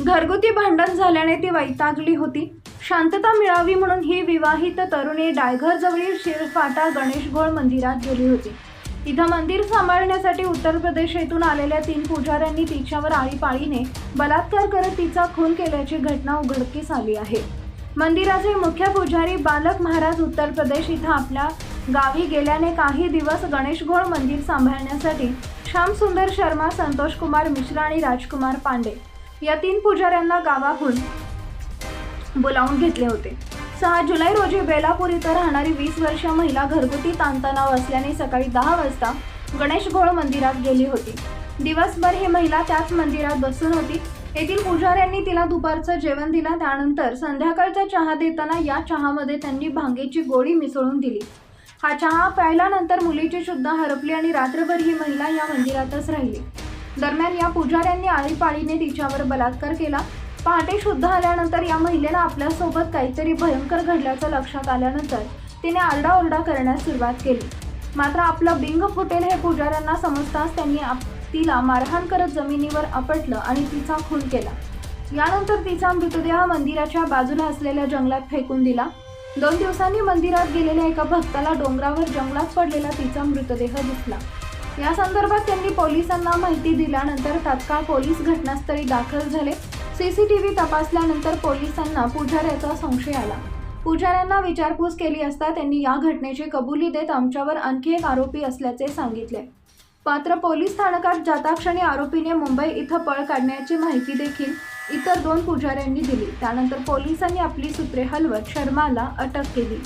घरगुती भांडण झाल्याने ती वैतागली होती. शांतता मिळावी म्हणून ही विवाहित तरुणी डायघरजवळील शिरफाटा गणेशघोळ मंदिरात गेली होती. इथं मंदिर सांभाळण्यासाठी उत्तर प्रदेश येथून आलेल्या तीन पुजाऱ्यांनी तिच्यावर आळीपाळीने बलात्कार करत तिचा खून केल्याची घटना उघडकीस आली आहे. मंदिराचे मुख्य पुजारी बालक महाराज उत्तर प्रदेश इथं आपल्या गावी गेल्याने काही दिवस गणेशघोळ मंदिर सांभाळण्यासाठी श्यामसुंदर शर्मा संतोष कुमार मिश्रा आणि राजकुमार पांडे या तीन पुजाऱ्यांना गावाहून बोलावून घेतले होते. सहा जुलै रोजी बेलापूर इथं राहणारी वीस वर्षीय महिला घरगुती ताणतणाव असल्याने सकाळी दहा वाजता गणेशघोळ मंदिरात गेली होती. दिवसभर ही महिला त्याच मंदिरात बसून होती. येथील पुजाऱ्यांनी तिला दुपारचं जेवण दिलं. त्यानंतर संध्याकाळचा चहा देताना या चहामध्ये त्यांनी भांगेची गोळी मिसळून दिली. हा चहा प्यायल्यानंतर मुलीची शुद्ध हरपली आणि रात्रभर ही महिला या मंदिरातच राहिली. दरम्यान या पुजाऱ्यांनी आळीपाळीने तिच्यावर बलात्कार केला. पहाटे शुद्ध आल्यानंतर या महिलेला आपल्यासोबत काहीतरी भयंकर घडल्याचं लक्षात आल्यानंतर तिने आरडाओरडा करण्यास सुरुवात केली. मात्र आपलं बिंग फुटेल हे पुजाऱ्यांना समजताच त्यांनी आप- तिला मारहाण करत जमिनीवर आपटलं आणि तिचा खून केला. यानंतर तिचा मृतदेह मंदिराच्या बाजूला असलेल्या जंगलात फेकून दिला. दोन दिवसांनी मंदिरात गेलेल्या एका भक्ताला डोंगरावर जंगलात पडलेला तिचा मृतदेह दिसला. या संदर्भात त्यांनी पोलिसांना माहिती दिल्यानंतर तात्काळ पोलीस घटनास्थळी दाखल झाले. सीसीटीव्ही तपासल्यानंतर पोलिसांना पुजाऱ्याचा संशय आला. पुजाऱ्यांना विचारपूस केली असता त्यांनी या घटनेची कबुली देत आमच्यावर आणखी एक आरोपी असल्याचे सांगितले. मात्र पोलीस स्थानकात जाताक्षणी आरोपीने मुंबई इथं पळ काढण्याची माहिती देखील इतर दोन पुजाऱ्यांनी दिली. त्यानंतर पोलिसांनी आपली सूत्रे हलवत शर्माला अटक केली.